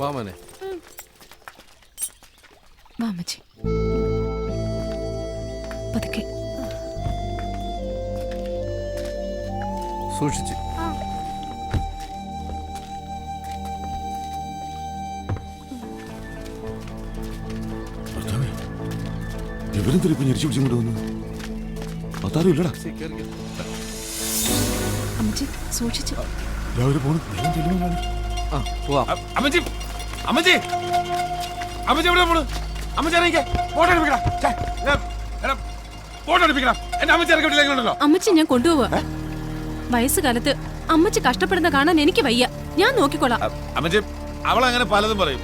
വാ മോനെ വാ അമ്മച്ചി പതുക്കെ സൂക്ഷിച്ചു ഇവരെന്തൊരു ഇപ്പൊ ഞെരിച്ചു പിടിച്ചും കൊണ്ടുവന്നു അതാരും ഇല്ലടാ. അമ്മച്ചി സൂക്ഷിച്ച്. രാവിലെ പോണം. ആ പോവാം. അമ്മച്ചി അമ്മച്ചി. അമ്മച്ചി എവിടെ പോണു അമ്മച്ചി ഇറങ്ങിക്കേ. ഫോട്ടോ എടുപ്പിക്കണം. ഛെ, ഞാൻ- എടാ, ഫോട്ടോ എടുപ്പിക്കണം. എന്റെ അമ്മച്ചി ഇറക്കി വിട്ടില്ലെങ്കിലുണ്ടല്ലോ അമ്മച്ചി ഞാൻ കൊണ്ടുപോവാ. വയസ്സുകാലത്ത് അമ്മച്ചി കഷ്ടപ്പെടുന്ന കാണാൻ എനിക്ക് വയ്യ. ഞാൻ നോക്കിക്കോളാം അമ്മച്ചി അവൾ അങ്ങനെ പലതും പറയും.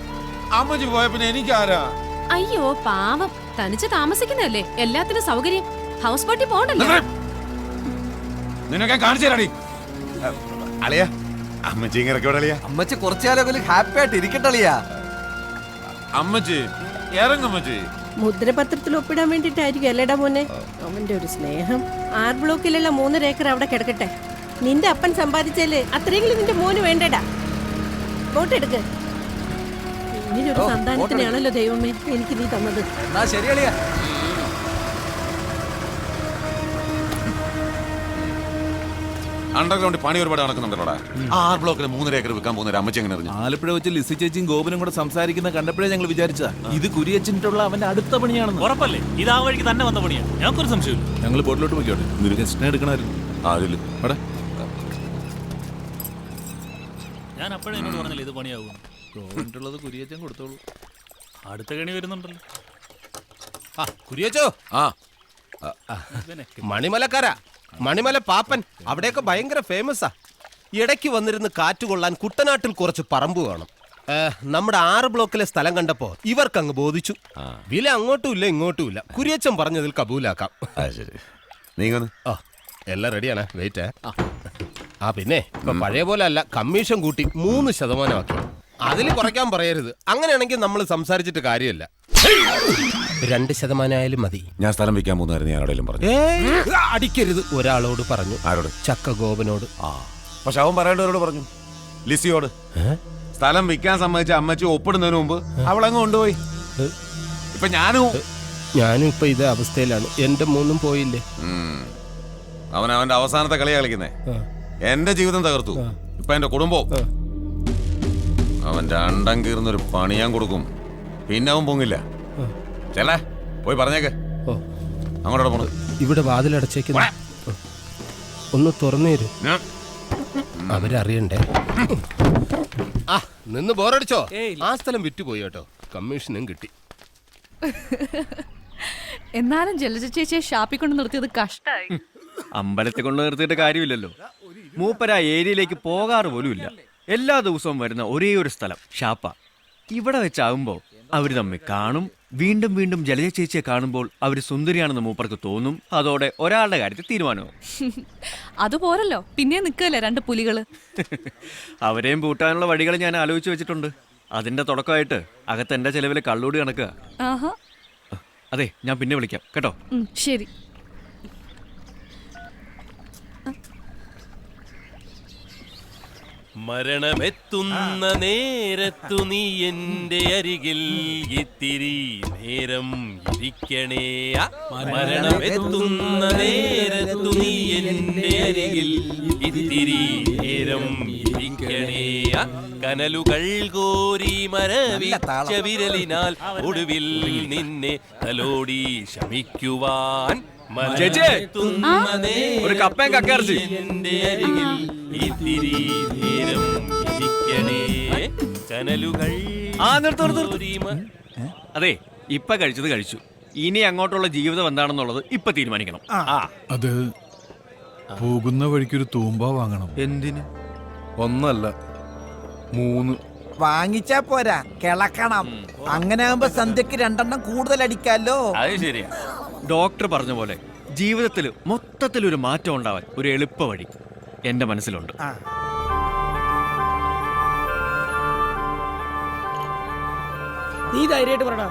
അമ്മച്ചി പോയ പിന്നെ എനിക്ക് ആരാ അയ്യോ പാവം. തനിച്ച് താമസിക്കുന്നതല്ലേ. എല്ലാത്തിനും സൗകര്യം. ഹൗസ് ബോട്ടിൽ പോകണ്ടല്ലോ. നിനക്ക് കാണിച്ചു തരാടി. അളിയ. അമ്മച്ചി ഇങ്ങനെ ഇറക്കി വിടളിയ അമ്മച്ചി കുറച്ചുകാലം ഹാപ്പി ആയിട്ട് ഇരിക്കട്ടളിയാ അമ്മച്ചി ഇറങ്ങമ്മച്ചി മുദ്രപത്രത്തിൽ ഒപ്പിടാൻ വേണ്ടിട്ടായിരിക്കും അല്ലേടാ മോനെ? അവന്റെ ഒരു സ്നേഹം. ആർ ബ്ലോക്കിലുള്ള മൂന്നര ഏക്കർ അവിടെ കിടക്കട്ടെ. നിന്റെ അപ്പൻ സമ്പാദിച്ചാൽ അത്രയെങ്കിലും നിന്റെ മോന് വേണ്ടടാ. വോട്ടെടുക്ക് ഇങ്ങനൊരു സന്താനത്തിനാണല്ലോ ദൈവമേ എനിക്ക് നീ തന്നത്. എന്നാ ശരി അണ്ടർഗ്രൗണ്ട് പണി ഒരുപാട് നടക്കുന്നുണ്ടല്ലോടാ. ആർ ബ്ലോക്കിൽ മൂന്നര ഏക്കർ വിൽക്കാൻ പോകുന്ന ഒരു അമ്മച്ചി എങ്ങനെ അറിഞ്ഞു? ആലപ്പുഴ വെച്ച് ലിസി ചേച്ചിയും ഗോപനും കൂടെ സംസാരിക്കുന്ന കണ്ടപ്പോഴേ ഞങ്ങൾ വിചാരിച്ചതാ ഇത് കുരിയച്ചിട്ടുള്ള അവന്റെ അടുത്ത പണിയാണെന്ന്. ഉറപ്പല്ലേ? ഇത് ആ വഴിക്ക് തന്നെ വന്ന പണിയാ. ഞങ്ങൾക്കൊരു സംശയം ഞങ്ങൾ ബോട്ടിലോട്ട് പോയിക്കോട്ടെ. നിനക്ക് ഗസ്റ്റിനെ എടുക്കണമായിരുന്നു. ആരില്ല അവിടെ ഞാൻ അപ്പോഴേ എന്നോട് പറഞ്ഞില്ല ഇത് പണിയാവും ഗോപനിട്ടുള്ളത് കുരിയച്ചൻ കൊടുത്തോളൂ. അടുത്ത കണി വരുന്നുണ്ടല്ലോ. ആ കുരിയച്ചോ. ആ മണിമലക്കാരാ. മണിമല പാപ്പൻ അവിടെയൊക്കെ ഭയങ്കര ഫേമസാ. ഇടയ്ക്ക് വന്നിരുന്ന് കാറ്റ് കൊള്ളാൻ കുട്ടനാട്ടിൽ കുറച്ച് പറമ്പ് വേണം. നമ്മുടെ ആറ് ബ്ലോക്കിലെ സ്ഥലം കണ്ടപ്പോ ഇവർക്ക് അങ്ങ് ബോധിച്ചു വില അങ്ങോട്ടും ഇല്ല ഇങ്ങോട്ടും ഇല്ല കുരിയച്ചൻ പറഞ്ഞതിൽ കബൂലാക്കാം. എല്ലാം റെഡിയാണ്. വെയിറ്റ്. ആ. പിന്നെ ഇപ്പൊ പഴയ പോലെ അല്ല കമ്മീഷൻ കൂട്ടി മൂന്ന് ശതമാനമാക്കി. അതിൽ കുറയ്ക്കാൻ പറയരുത്. അങ്ങനെയാണെങ്കിൽ നമ്മൾ സംസാരിച്ചിട്ട് കാര്യമില്ല. രണ്ട് ശതമാനമായാലും മതി. ഞാൻ സ്ഥലം വെക്കാൻ പോകുന്നതായിരുന്നു ഞാൻ ആരോടെങ്കിലും പറഞ്ഞു അടിക്കരുത്. ഒരാളോട് പറഞ്ഞു. ആരോട്? ചക്ക ഗോപനോട് ആ. പക്ഷെ അവൻ പറയേണ്ടവരോട് പറഞ്ഞു. ലിസിയോട്. സ്ഥലം വിൽക്കാൻ സമ്മതിച്ച അമ്മച്ചി ഒപ്പിടുന്നതിന് മുമ്പ് അവളങ്ങ് കൊണ്ടുപോയി. ഇപ്പൊ ഞാനും ഞാനും ഇപ്പൊ ഇതേ അവസ്ഥയിലാണ്. എന്റെ മൂന്നും പോയില്ലേ? അവൻ അവന്റെ അവസാനത്തെ കളിയാ കളിക്കുന്നേ. എന്റെ ജീവിതം തകർത്തു. ഇപ്പൊ എന്റെ കുടുംബവും. അവൻ രണ്ടം കീർന്നൊരു പണി ഞാൻ കൊടുക്കും. പിന്നെ അവൻ പൊങ്ങില്ല. ചെല്ലേ പോയി പറഞ്ഞേക്ക്. ഓ. അങ്ങോട്ട് പോണു. ഇവിടെ വാതിലടച്ചേക്കുന്നു ഒന്ന് തുറന്നു തരും അവരറിയണ്ടേ. ആ നിന്ന് ബോറടിച്ചോ? ആ സ്ഥലം വിറ്റുപോയി കേട്ടോ. കമ്മീഷനും കിട്ടി. എന്നാലും ജലജ ചേച്ചിയെ ഷാപ്പിൽ കൊണ്ട് നിർത്തിയത് കഷ്ടായി. അമ്പലത്തെ കൊണ്ട് നിർത്തിയിട്ട് കാര്യമില്ലല്ലോ. മൂപ്പര ആ ഏരിയയിലേക്ക് പോകാറ് പോലുമില്ല. എല്ലാ ദിവസവും വരുന്ന ഒരേ ഒരു സ്ഥലം ഷാപ്പ. ഇവിടെ വെച്ചാകുമ്പോൾ അവർ തമ്മിൽ കാണും വീണ്ടും വീണ്ടും ജലജ ചേച്ചിയെ കാണുമ്പോൾ അവർ സുന്ദരിയാണെന്ന് മൂപ്പർക്ക് തോന്നും. അതോടെ ഒരാളുടെ കാര്യത്തിൽ തീരുമാനവും. അതുപോരല്ലോ. പിന്നെ നിൽക്കല്ലേ രണ്ട് പുലികൾ? അവരെയും പൂട്ടാനുള്ള വഴികൾ ഞാൻ ആലോചിച്ചു വെച്ചിട്ടുണ്ട്. അതിന്റെ തുടക്കമായിട്ട് അകത്ത് എന്റെ ചെലവിൽ കള്ളൂടി കണക്കുക. അതെ ഞാൻ പിന്നെ വിളിക്കാം. കേട്ടോ? ശരി. മരണമെത്തുന്ന നേരത്തു നീ എന്റെ അരികിൽ ഇത്തിരി നേരം ഇരിക്കണേ. മരണമെത്തുന്ന നേരത്തു നീ എന്റെ അരികിൽ ഇത്തിരി നേരം ഇരിക്കണേ. കനലുകൾ കോരി മരവിച്ച ഒടുവിൽ നിന്നെ തലോടി ശമിക്കുവാൻ ചേച്ചി, ഒരു കപ്പയും കക്കയിറച്ചി. ആ നിർത്ത് നിർത്ത് നിർത്ത്. അതെ ഇപ്പൊ കഴിച്ചത് കഴിച്ചു. ഇനി അങ്ങോട്ടുള്ള ജീവിതം എന്താണെന്നുള്ളത് ഇപ്പൊ തീരുമാനിക്കണം. ആ. അത് പോകുന്ന വഴിക്കൊരു തൂമ്പ വാങ്ങണം. എന്തിന്? ഒന്നല്ല മൂന്ന്. വാങ്ങിച്ചാ പോരാ കിളക്കണം. അങ്ങനെ ആകുമ്പോ സന്ധ്യക്ക് രണ്ടെണ്ണം കൂടുതൽ അടിക്കാലോ അത് ശരിയാ. ഡോക്ടർ പറഞ്ഞ പോലെ ജീവിതത്തിൽ മൊത്തത്തിൽ ഒരു മാറ്റം ഉണ്ടാവാൻ ഒരു എളുപ്പ വഴി എന്റെ മനസ്സിലുണ്ട്. നീ ധൈര്യമായിട്ട് പറടാ.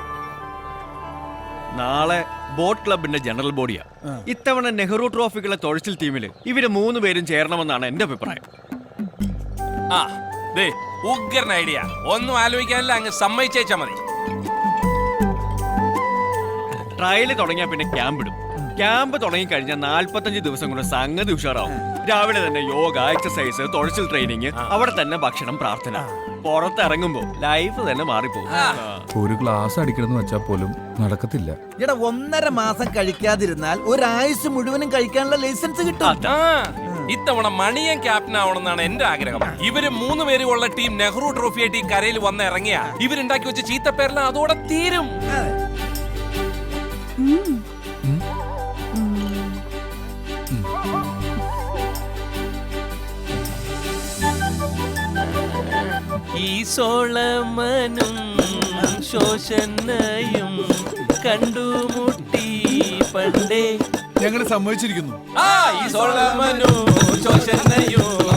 നാളെ ബോട്ട് ക്ലബിന്റെ ജനറൽ ബോഡിയാ. ഇത്തവണ നെഹ്റു ട്രോഫിക്കുള്ള തൊഴിച്ചിൽ ടീമിൽ ഇവർ മൂന്ന് പേരും ചേരണമെന്നാണ് എന്റെ അഭിപ്രായം. ആ ദേ ഉഗ്രൻ ഐഡിയ. ഒന്നും ആലോചിക്കാനില്ല അങ്ങ് സമ്മതിച്ചേച്ചാ മതി. ട്രയൽ തുടങ്ങിയാൽ പിന്നെ ക്യാമ്പ് ഇടും. ക്യാമ്പ് തുടങ്ങി കഴിഞ്ഞാൽ നാല്പത്തഞ്ച് ദിവസം കൊണ്ട് സംഗതി ഉഷാറാവും. രാവിലെ തന്നെ യോഗ എക്സസൈസ് തുഴച്ചിൽ ട്രെയിനിങ് അവിടെ തന്നെ ഭക്ഷണം പ്രാർത്ഥന. പുറത്തിറങ്ങുമ്പോ ലൈഫ് തന്നെ മാറിപ്പോകും. ഒരു ഗ്ലാസ് അടിക്കണമെന്ന് വെച്ചാൽ പോലും നടക്കത്തില്ല. എടാ ഒന്നര മാസം കഴിക്കാതിരുന്നാൽ ഒരാഴ്ച മുഴുവനും കഴിക്കാനുള്ള ലൈസൻസ് കിട്ടും. ഇത്തവണ മണിയൻ ക്യാപ്റ്റൻ ആവണമെന്നാണ് എന്റെ ആഗ്രഹം. ഇവർ മൂന്ന് പേരും ഉള്ള ടീം നെഹ്റു ട്രോഫി ആയിട്ട് ഈ കരയിൽ വന്ന് ഇറങ്ങിയ. ഇവരുണ്ടാക്കി വെച്ച ചീത്തപ്പേരെല്ലാം അതോടെ തീരും. ഈ സോളമനും ശോഷനയും കണ്ടുമുട്ടി പണ്ടേ. ഞങ്ങൾ സമ്മതിച്ചിരിക്കുന്നു. ആ ഈ സോളമനും ശോഷനയും